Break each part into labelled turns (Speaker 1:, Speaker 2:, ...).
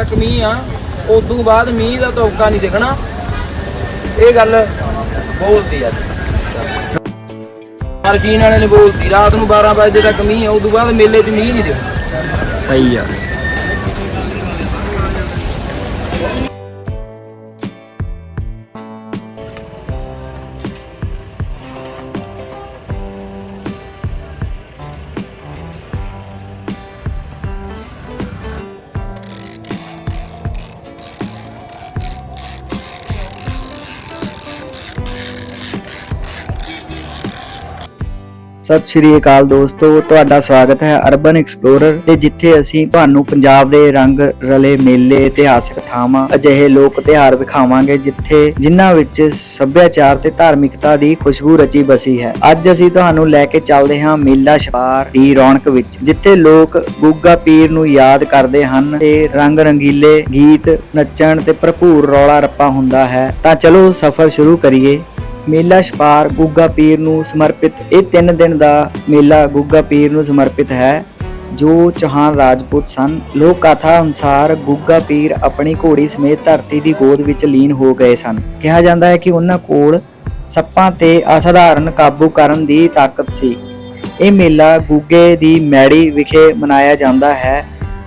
Speaker 1: ਤੱਕ ਮੀਂਹ ਆ, ਉਦੋਂ ਬਾਅਦ ਮੀਂਹ ਦਾ ਧੋਕਾ ਨਹੀਂ ਦਿਖਣਾ। ਇਹ ਗੱਲ ਬੋਲਦੀ ਆ। ਮਰਸ਼ੀਨ ਵਾਲੇ ਨੇ ਬੋਲਦੀ, ਰਾਤ ਨੂੰ 12 ਵਜੇ ਤੱਕ ਮੀਂਹ ਆ, ਉਦੋਂ ਬਾਅਦ ਮੇਲੇ 'ਚ ਮੀਂਹ ਨਹੀਂ ਦਿਖਣਾ।
Speaker 2: ਸਹੀ ਆ। ਸਤਿ ਸ਼੍ਰੀ ਅਕਾਲ ਦੋਸਤੋ, ਤੁਹਾਡਾ ਸਵਾਗਤ ਹੈ ਅਰਬਨ ਐਕਸਪਲੋਰਰ ਤੇ ਜਿੱਥੇ ਅਸੀਂ ਤੁਹਾਨੂੰ ਪੰਜਾਬ ਦੇ ਰੰਗ, ਰਲੇ, ਮੇਲੇ, ਇਤਿਹਾਸਕ ਥਾਵਾਂ, ਅਜਿਹੇ ਲੋਕ ਤਿਉਹਾਰ ਵਿਖਾਵਾਂਗੇ ਜਿੱਥੇ ਜਿਨ੍ਹਾਂ ਵਿੱਚ ਸੱਭਿਆਚਾਰ ਤੇ ਧਾਰਮਿਕਤਾ ਦੀ ਖੁਸ਼ਬੂ ਰਚੀ ਬਸੀ ਹੈ। ਅੱਜ ਅਸੀਂ ਤੁਹਾਨੂੰ ਲੈ ਕੇ ਚੱਲਦੇ ਹਾਂ ਮੇਲਾ ਸਪਾਰ ਦੀ ਰੌਣਕ ਵਿੱਚ, ਜਿੱਥੇ ਲੋਕ ਗੁੱਗਾ ਪੀਰ ਨੂੰ ਯਾਦ ਕਰਦੇ ਹਨ ਤੇ ਰੰਗ ਰੰਗੀਲੇ ਗੀਤ, ਨੱਚਣ ਤੇ ਭਰਪੂਰ ਰੌਲਾ ਰੱਪਾ ਹੁੰਦਾ ਹੈ। ਤਾਂ ਚਲੋ ਸਫ਼ਰ ਸ਼ੁਰੂ ਕਰੀਏ। ਮੇਲਾ ਛਪਾਰ ਗੁੱਗਾ ਪੀਰ ਨੂੰ ਸਮਰਪਿਤ ਇਹ 3 ਦਿਨ ਦਾ ਮੇਲਾ ਗੁੱਗਾ ਪੀਰ ਨੂੰ ਸਮਰਪਿਤ ਹੈ, ਜੋ ਚੌਹਾਨ ਰਾਜਪੂਤ ਸਨ। ਲੋਕ ਕਥਾ ਅਨੁਸਾਰ ਗੁੱਗਾ ਪੀਰ ਆਪਣੀ ਘੋੜੀ ਸਮੇਤ ਧਰਤੀ ਦੀ ਗੋਦ ਵਿੱਚ ਲੀਨ ਹੋ ਗਏ ਸਨ। ਕਿਹਾ ਜਾਂਦਾ ਹੈ ਕਿ ਉਹਨਾਂ ਕੋਲ ਸੱਪਾਂ ਤੇ ਅਸਾਧਾਰਨ ਕਾਬੂ ਕਰਨ ਦੀ ਤਾਕਤ ਸੀ। ਇਹ ਮੇਲਾ ਗੁੱਗੇ ਦੀ ਮੈੜੀ ਵਿਖੇ ਮਨਾਇਆ ਜਾਂਦਾ ਹੈ।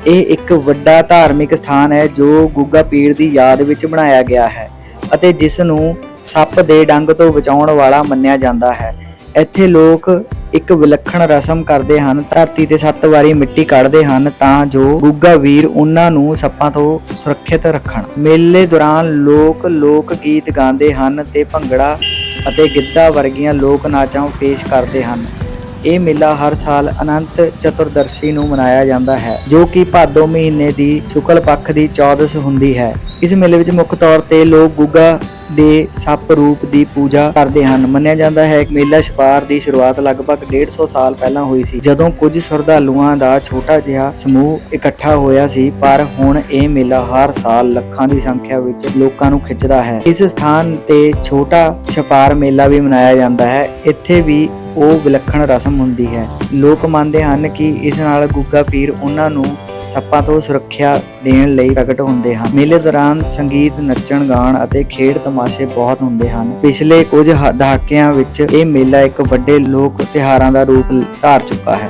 Speaker 2: ਇਹ ਇੱਕ ਵੱਡਾ ਧਾਰਮਿਕ ਸਥਾਨ ਹੈ, ਜੋ ਗੁੱਗਾ ਪੀਰ ਦੀ ਯਾਦ ਵਿੱਚ ਬਣਾਇਆ ਗਿਆ ਹੈ ਅਤੇ ਜਿਸ ਨੂੰ ਸੱਪ ਦੇ ਡੰਗ ਤੋਂ ਬਚਾਉਣ ਵਾਲਾ ਮੰਨਿਆ ਜਾਂਦਾ ਹੈ। ਇੱਥੇ ਲੋਕ ਇੱਕ ਵਿਲੱਖਣ ਰਸਮ ਕਰਦੇ ਹਨ, ਧਰਤੀ ਤੇ ਸੱਤ ਵਾਰੀ ਮਿੱਟੀ ਕੱਢਦੇ ਹਨ ਤਾਂ ਜੋ ਗੁੱਗਾ ਵੀਰ ਉਹਨਾਂ ਨੂੰ ਸੱਪਾਂ ਤੋਂ ਸੁਰੱਖਿਅਤ ਰੱਖਣ। ਮੇਲੇ ਦੌਰਾਨ ਲੋਕ ਲੋਕ ਗੀਤ ਗਾਉਂਦੇ ਹਨ ਤੇ ਭੰਗੜਾ ਅਤੇ ਗਿੱਧਾ ਵਰਗੀਆਂ ਲੋਕ ਨਾਚਾਂ ਪੇਸ਼ ਕਰਦੇ ਹਨ। ਇਹ ਮੇਲਾ ਹਰ ਸਾਲ ਅਨੰਤ ਚਤੁਰਦਰਸ਼ੀ ਨੂੰ ਮਨਾਇਆ ਜਾਂਦਾ ਹੈ, ਜੋ ਕਿ ਭਾਦੋ ਮਹੀਨੇ ਦੀ ਸ਼ੁਕਲ ਪੱਖ ਦੀ ਚੌਦਸ ਹੁੰਦੀ ਹੈ। ਇਸ ਮੇਲੇ ਵਿੱਚ ਮੁੱਖ ਤੌਰ ਤੇ ਲੋਕ ਗੁੱਗਾ ਦੇ ਸੱਪ ਰੂਪ ਦੀ ਪੂਜਾ ਕਰਦੇ ਹਨ। ਮੰਨਿਆ ਜਾਂਦਾ ਹੈ ਕਿ ਮੇਲਾ ਛਪਾਰ ਦੀ ਸ਼ੁਰੂਆਤ ਲਗਭਗ 150 ਸਾਲ ਪਹਿਲਾਂ ਹੋਈ ਸੀ। ਜਦੋਂ ਕੁਝ ਸ਼ਰਧਾਲੂਆਂ ਦਾ ਛੋਟਾ ਜਿਹਾ ਸਮੂਹ ਇਕੱਠਾ ਹੋਇਆ ਸੀ, ਪਰ ਹੁਣ ਇਹ ਮੇਲਾ ਹਰ ਸਾਲ ਲੱਖਾਂ ਦੀ ਸੰਖਿਆ ਵਿੱਚ ਲੋਕਾਂ ਨੂੰ ਖਿੱਚਦਾ ਹੈ। ਇਸ ਸਥਾਨ ਤੇ ਛੋਟਾ ਛਪਾਰ ਮੇਲਾ ਵੀ ਮਨਾਇਆ ਜਾਂਦਾ ਹੈ। ਇੱਥੇ ਵੀ ਉਹ ਵਿਲੱਖਣ ਰਸਮ ਹੁੰਦੀ ਹੈ। ਲੋਕ ਮੰਨਦੇ ਹਨ ਕਿ ਇਸ ਨਾਲ ਗੁੱਗਾ ਪੀਰ ਉਹਨਾਂ ਨੂੰ ਸੱਪਾਂ ਤੋਂ ਸੁਰੱਖਿਆ ਦੇਣ ਲਈ ਪ੍ਰਗਟ ਹੁੰਦੇ ਹਨ। ਮੇਲੇ ਦੌਰਾਨ ਸੰਗੀਤ, ਨੱਚਣ ਗਾਣ ਅਤੇ ਖੇਡ ਤਮਾਸ਼ੇ ਬਹੁਤ ਹੁੰਦੇ ਹਨ। ਪਿਛਲੇ ਕੁਝ ਦਹਾਕਿਆਂ ਵਿੱਚ ਇਹ ਮੇਲਾ ਇੱਕ ਵੱਡੇ ਲੋਕ ਤਿਉਹਾਰਾਂ ਦਾ ਰੂਪ ਧਾਰ ਚੁੱਕਾ ਹੈ।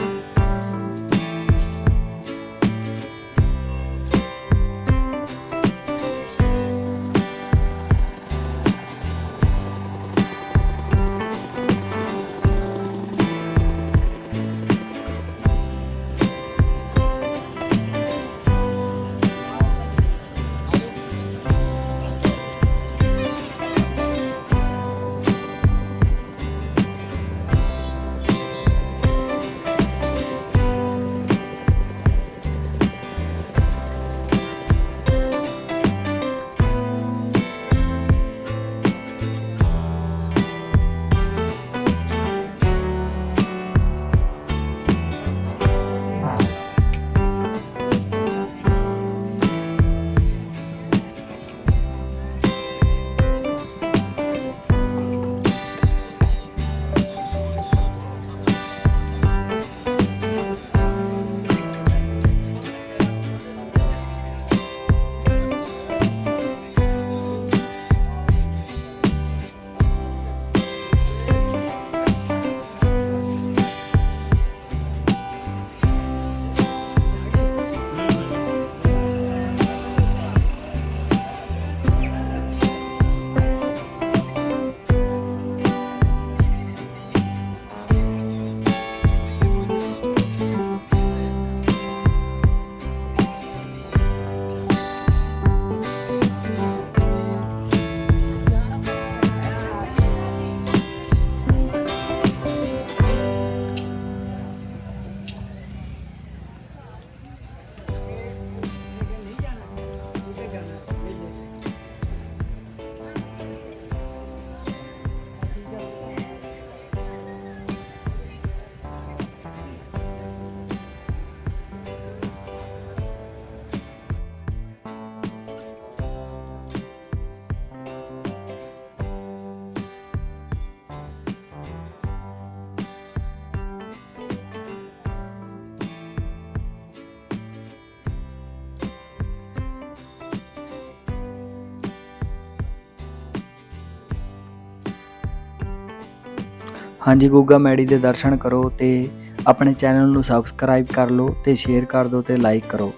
Speaker 2: ਹਾਂਜੀ ਗੁੱਗਾ ਮੈੜੀ ਦੇ ਦਰਸ਼ਨ ਕਰੋ ਤੇ ਆਪਣੇ ਚੈਨਲ ਨੂੰ ਸਬਸਕ੍ਰਾਈਬ ਕਰ ਲਓ ਤੇ ਸ਼ੇਅਰ ਕਰ ਦਿਓ ਤੇ ਲਾਈਕ ਕਰੋ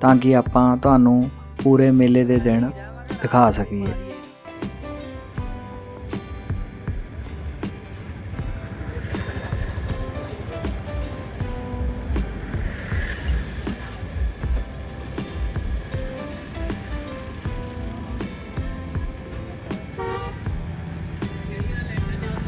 Speaker 2: ਤਾਂ ਕਿ ਆਪਾਂ ਤੁਹਾਨੂੰ ਪੂਰੇ ਮੇਲੇ ਦੇ ਦਿਨ ਦਿਖਾ ਸਕੀਏ।